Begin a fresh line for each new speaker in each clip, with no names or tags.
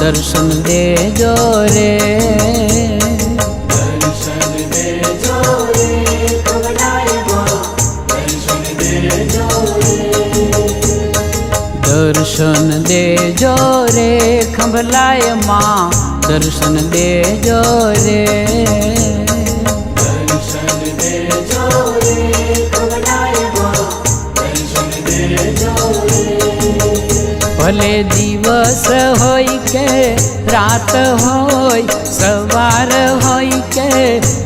દર્શન દેજો રે
દર્શન દેજો રે કમલાયમાં દર્શન દેજો
દર્શન દેજો રે ખંભલાયમાં દર્શન દેજો રે ભલે દિવસ હોય કે રાત હોય, સવાર હોય કે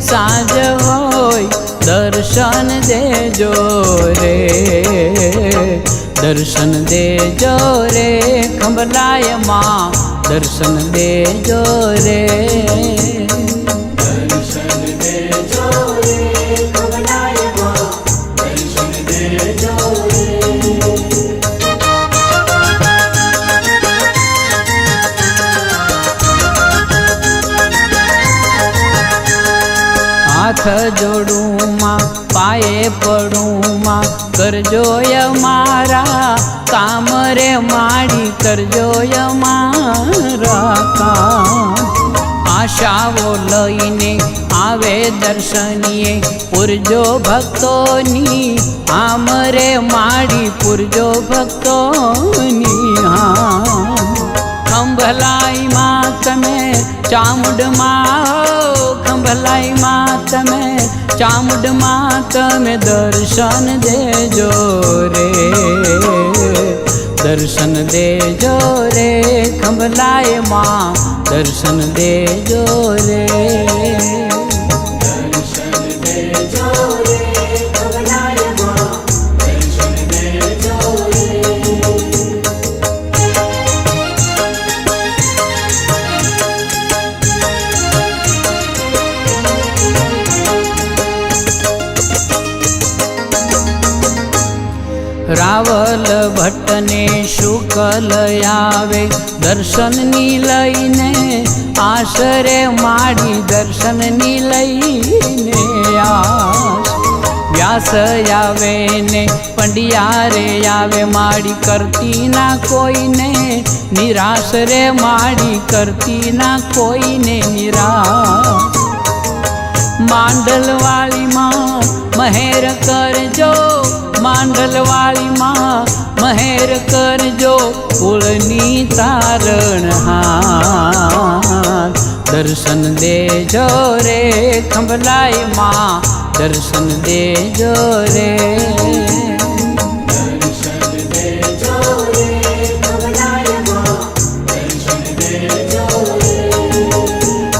સાંજ હોય, દર્શન દેજો રે. દર્શન દેજો રે ખંભલાયમાં દર્શન દેજો રે. હાથ જોડું માં પાયે પડું માં કરજો મારા કામ રે માડી કરજો મારા કામ. આશાઓ લઈને આવે દર્શનીએ, પૂરજો ભક્તોની, આમ રે માડી પૂરજો ભક્તોની હા ખંભલાઈમાં તમે ચામુંડમાં હો ખંભલાઈ માં તમે, ચામુંડમાં તમે દર્શન દેજો રે. દર્શન દેજો રે, ખંભલાયમાં દર્શન દેજો રે. રાવલ ભટ્ટને શુકલ આવે. દર્શનની લઈને આશરે માડી દર્શનની લઈને વ્યાસ આવે ને, પંડિયારે આવે માડી કરતી ના કોઈને. નિરાશ રે માડી કરતી ના કોઈને નિરાશ. માંડલવાળીમાં મહેર કરજો માંડલવાળીમાં મહેર કરજો કુળની તારણ હાર દર્શન દેજો રે ખંભલાઈ માં દર્શન દેજો રે
દર્શન દેજો રે કમલાયમાં દર્શન દેજો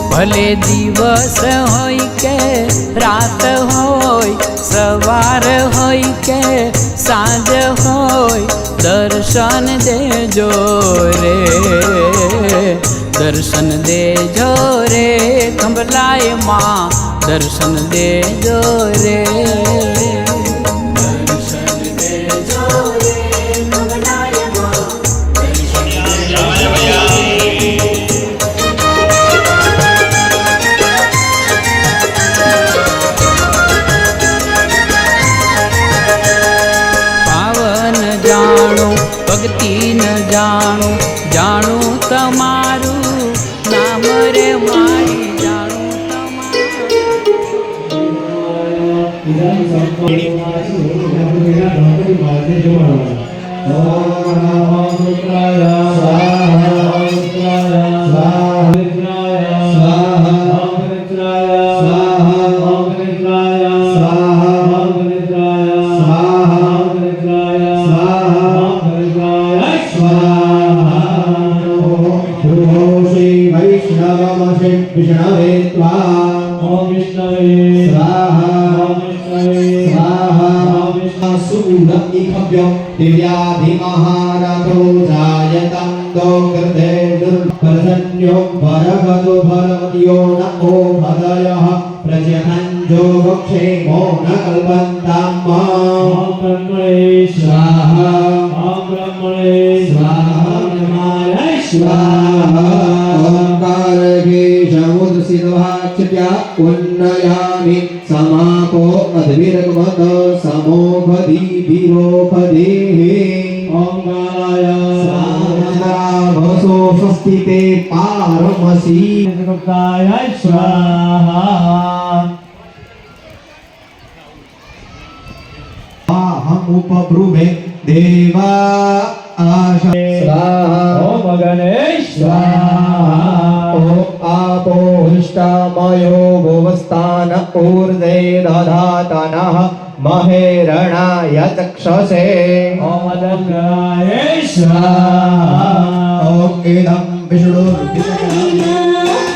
ભલે દિવસ હોય કે રાત હોય સવાર દર્શન દેજો રે દર્શન દેજો રે કમલાયમાં દર્શન દેજો રે. ભક્તિ ન જાણું જાણું તમારું. નામ રે મારી જાણું તમારું.
शूल इभव्यो दिव्याधिमहारथो जायत तो कृते दुर्भरन्यो भरभतु भरत्यो न ओभदयः प्रजनञ्जो क्षेमो न कल्पन्तां ब्रह्मणे स्वाहा। ब्रह्मणे स्वाहा स्वाहा। ओङ्कार के समुद्रसिद्धाक्षत्या उन्नयामि समापो अद्विरगमत समोपधि विरोपदेहे
ओङ्काराय
साधराभसो स्वस्ति ते पारमसि
गुप्ताय स्वाहा
अहम् उपब्रुभे देवा आशा स्वाहा
ॐ गणेश स्वाहा
ॐ आपो हृष्टामयो भुवस्ता ऊर्जे दधातनः महेरणाय चक्षसे ओम इदं
विष्णुर्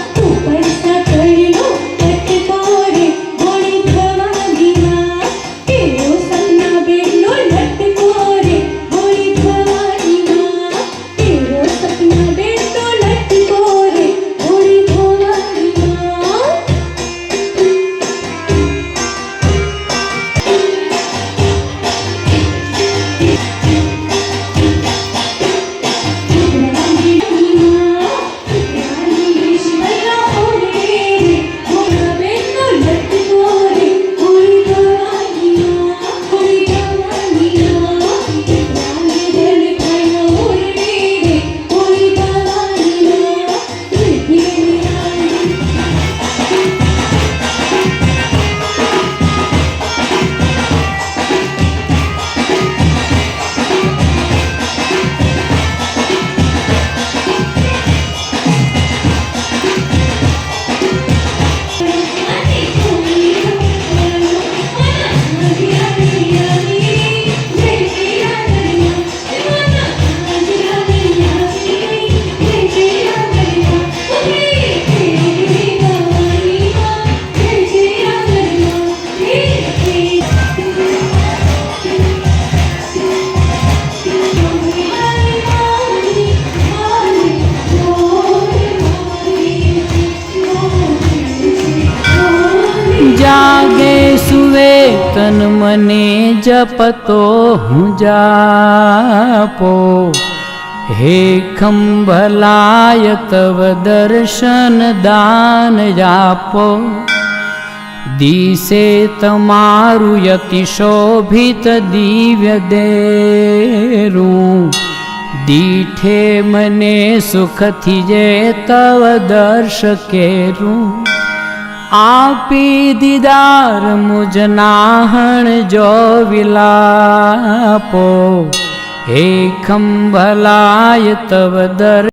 તન મને જપતો હું જાપો. હે ખંભલાય તવ દર્શન દાન જાપો. દિશે તમારું યતિ શોભિત દિવ્ય દેરું. દીઠે મને સુખથી જે તવ દર્શ કેરું. આપી દીદાર મુજનાહણ જો વિલાપો હે ખંભલાય તવ દર